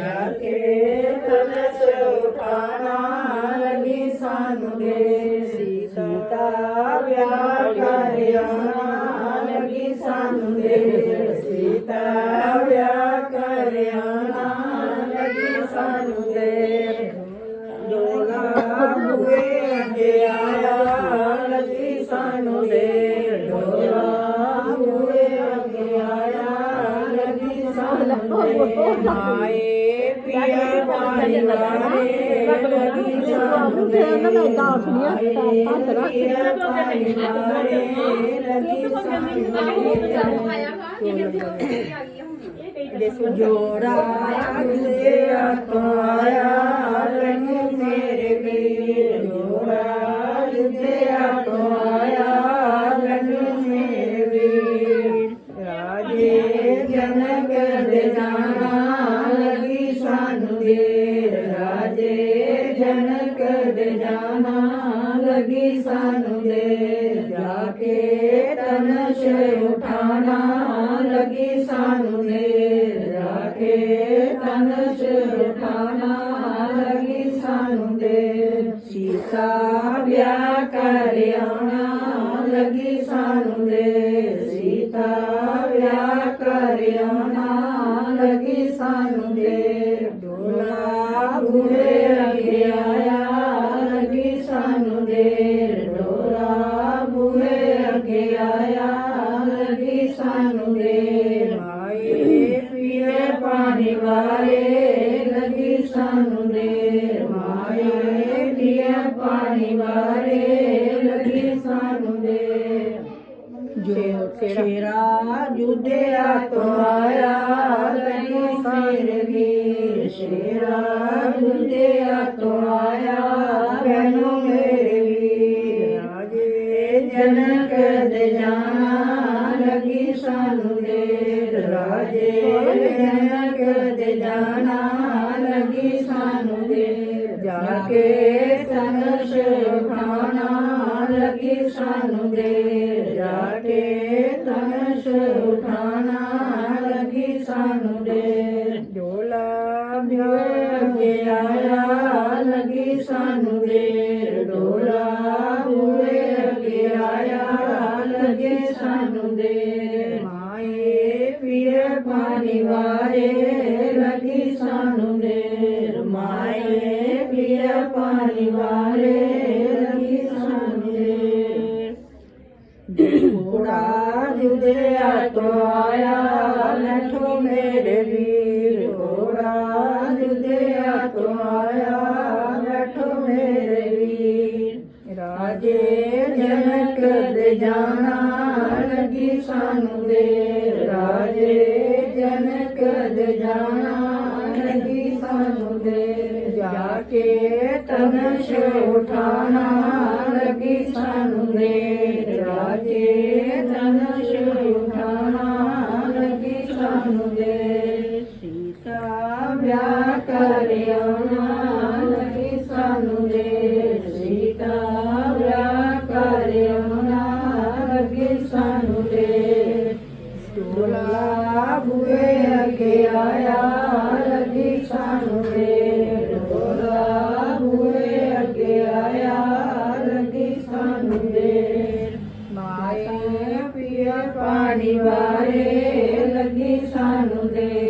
ਕੇ ਤਨਸ ਉਠਾਣਾ ਲਗੀ ਸਾਨੂੰ ਦੇ ਸੀਤਾ ਵਿਆਹ ਕਰਿਆਣਾ ਲਗੀ ਸਾਨੂੰ ਦੇ ਸੀਤਾ ਵਿਆਹ ਕਰਿਆਣਾ ਲਗੀ ਸਾਨੂੰ ਦੇ ਡੋਲਾ ਬੁਏ ਅੱਗੇ ਆਇਆ ਲਗੀ ਸਾਨੂੰ ਦੇ ਡੋਲਾ ਬੁਏ ਅੱਗੇ ਆਇਆ ਲਗੀ ਸਾਨੂੰ ਦੇ ਮਾਏ ਜੋੜਾ ਲਿਆ ਤੋਂ ਆਇਆ ਲਗੀ ਸਾਨੂੰ ਦੇਰ ਜਾ ਕੇ ਤਨਸ਼ ਉਠਾਣਾ, ਲਗੀ ਸਾਨੂੰ ਦੇਰ ਜਾ ਕੇ ਤਨਸ਼ ਉਠਾਣਾ, ਲਗੀ ਸਾਨੂੰ ਦੇਰ ਸੀਤਾ ਵਿਆਹ ਕਰਿਆਣਾ ਆਉਣਾ ਲਗੀ ਸਾਨੂੰ ਦੇਰ ਸੀਤਾ ਵਿਆਹ ਕਰਿਆਣਾ ਆਉਣਾ ਲਗੀ ਸਾਨੂੰ ਦੇਰ ਪਾਣੀ ਵਾਲੇ ਲਗੀ ਸਾਨੂੰ ਦੇਰ ਜੋ ਸ਼ੇਰਾ ਜੁਦਿਆ ਤੋਂ ਆਇਆ ਲਗੀ ਸਿਰ ਵੀਰ ਸ਼ੇਰਾ ਜੁਦਿਆ ਤੋਂ ਆਇਆ ਬੈਨੋ ਮੇਰੇ ਵੀਰ ਰਾਜੇ ਜਨਕ ਦੇ ਜਾਣਾ ਲਗੀ ਸਾਨੂੰ ਦੇ ਰਾਜੇ ਜਨਕ ਦੇ ਜਾਣਾ ਦੇ ਜਾ ਕੇ ਤਨਸ਼ ਉਠਾਣਾ ਲਗੀ ਸਾਨੂੰ ਦੇ ਜਾ ਕੇ ਤਨਸ਼ ਉਠਾਣਾ ਲਗੀ ਸਾਨੂੰ ਦੇ ਡੋਲਾ ਬਿਆਗੇ ਆਇਆ, ਲਗੀ ਸਾਨੂੰ ਦੇ ਡੋਲਾ ਬੁਏ ਅੱਗੇ ਆਇਆ, ਲਗੇ ਸਾਨੂੰ ਦੇ ਮਾਏ ਪੀਰ ਪਾਣੀ ਵਾਰੇ, ਲਗੀ ਸਾਨੂੰ ਦੇ ਪਾਣੀ ਵਾਰੇ ਸਾਨੂੰ ਦੇ ਘੋੜਾ ਆਇਆ ਲਠੋ ਮੇਰੇ ਵੀਰ। ਘੋੜਾ ਜੁਦਿਆ ਤੋਂ ਆਇਆ ਲਠੋ ਮੇਰੇ ਵੀਰ। ਰਾਜੇ ਜਨਕ ਦੇ ਜਾਣਾ ਲਗੀ ਸਾਨੂੰ ਦੇ ਰਾਜੇ ਜਨਕ ਦੇ ਜਾਣਾ ਤਨਸ਼ ਉਠਾਣਾ ਲਗੀ ਸਾਨੂੰ ਦੇ ਰਾਜੇ ਤਨਸ਼ ਉਠਾਣਾ ਲਗੀ ਸਾਨੂੰ ਵਾਰੇ